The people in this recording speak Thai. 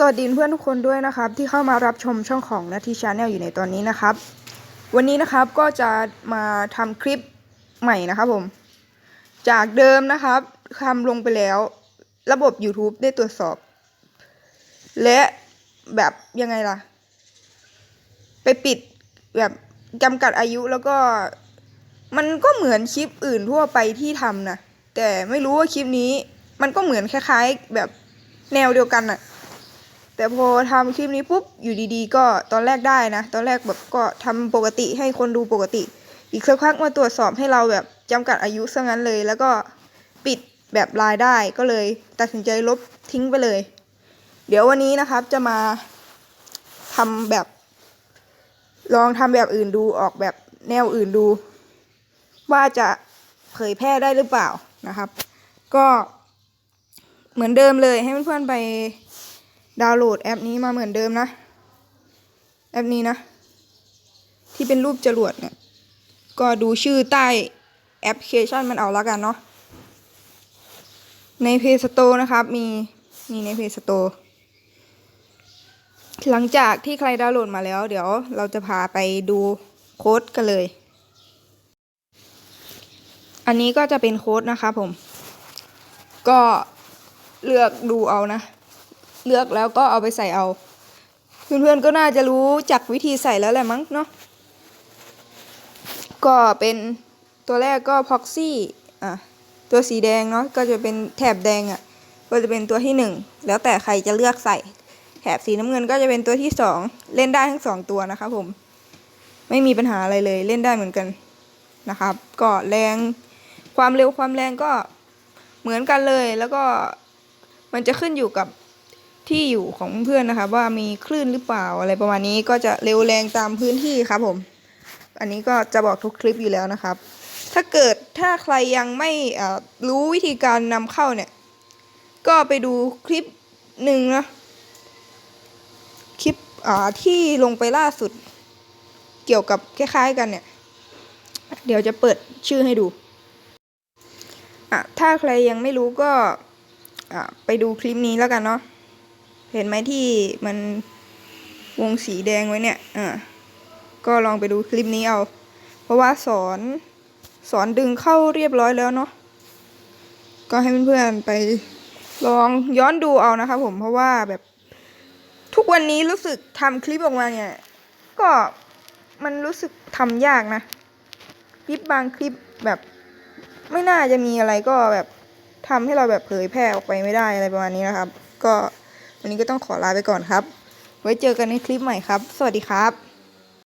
สวัสดีเพื่อนทุกคนด้วยนะครับที่เข้ามารับชมช่องของนาทีชาแนลอยู่ในตอนนี้นะครับ วันนี้นะครับก็จะมาทำคลิปใหม่นะครับผม จากเดิมนะครับทำลงไปแล้ว ระบบ YouTube ได้ตรวจสอบ และแบบยังไงล่ะ ไปปิดแบบจำกัดอายุแล้วก็มันก็เหมือนคลิปอื่นทั่วไปที่ทำนะแต่ไม่รู้ว่าคลิปนี้มันก็เหมือนคล้ายๆแบบแนวเดียวกันน่ะ แต่พอทำคลิปนี้ปุ๊บอยู่ดีๆ ก็ตอนแรกได้นะ ตอนแรกแบบก็ทำปกติให้คนดูปกติ อีกสักพักมาตรวจสอบให้เราแบบจำกัดอายุซะงั้นเลย แล้วก็ปิดแบบรายได้ก็เลย ตัดสินใจลบทิ้งไปเลย เดี๋ยววันนี้นะครับจะมาทำแบบ ลองทำแบบอื่นดูออกแบบแนวอื่นดู ว่าจะเผยแพร่ได้หรือเปล่านะครับ ก็เหมือนเดิมเลยให้เพื่อนๆไป ดาวน์โหลดแอปนี้มาเหมือนเดิมนะ แอปนี้นะ ที่เป็นรูปจรวดเนี่ย ก็ดูชื่อใต้แอปพลิเคชันมันเอาล้วกันเนาะ ใน Play Store นะครับ มี มีใน Play Store หลังจากที่ใครดาวน์โหลดมาแล้ว เดี๋ยวเราจะพาไปดูโค้ดกันเลย อันนี้ก็จะเป็นโค้ดนะครับผม ก็เลือกดูเอานะ เลือกแล้วก็เอาไปใส่เอา เพื่อนๆก็น่าจะรู้จักวิธีใส่แล้วแหละมั้งเนาะก็เป็นตัวแรกก็ proxy อะตัวสีแดงเนาะก็จะเป็นแถบแดงอะก็จะเป็นตัวที่หนึ่งแล้วแต่ใครจะเลือกใส่ แถบสีน้ำเงินก็จะเป็นตัวที่สองเล่นได้ทั้งสองตัวนะครับผม ไม่มีปัญหาอะไรเลยเล่นได้เหมือนกันนะครับ ก็แรงความเร็วความแรงก็เหมือนกันเลย แล้วก็มันจะขึ้นอยู่กับ ที่อยู่ของเพื่อนนะคะ ว่ามีคลื่นหรือเปล่าอะไรประมาณนี้ก็จะเร็วแรงตามพื้นที่ครับผม อันนี้ก็จะบอกทุกคลิปอยู่แล้วนะครับ ถ้าเกิดถ้าใครยังไม่รู้วิธีการนำเข้าเนี่ย ก็ไปดูคลิปหนึ่งนะคลิปที่ลงไปล่าสุด เกี่ยวกับคล้ายๆกันเนี่ย เดี๋ยวจะเปิดชื่อให้ดูอะถ้าใครยังไม่รู้ก็ไปดูคลิปนี้แล้วกันเนาะ เห็นไหมที่มันวงสีแดงไว้เนี่ย อ่า ก็ลองไปดูคลิปนี้เอา เพราะว่าสอนสอนดึงเข้าเรียบร้อยแล้วเนาะ ก็ให้เพื่อนๆไปลองย้อนดูเอานะครับผมเพราะว่าแบบทุกวันนี้รู้สึกทำคลิปออกมาเนี่ย ก็มันรู้สึกทำยากนะ คลิปบางคลิปแบบไม่น่าจะมีอะไรก็แบบทำให้เราแบบเผยแพร่ออกไปไม่ได้อะไรประมาณนี้นะครับ ก็ วันนี้ก็ต้องขอลาไปก่อนครับ ไว้เจอกันในคลิปใหม่ครับ สวัสดีครับ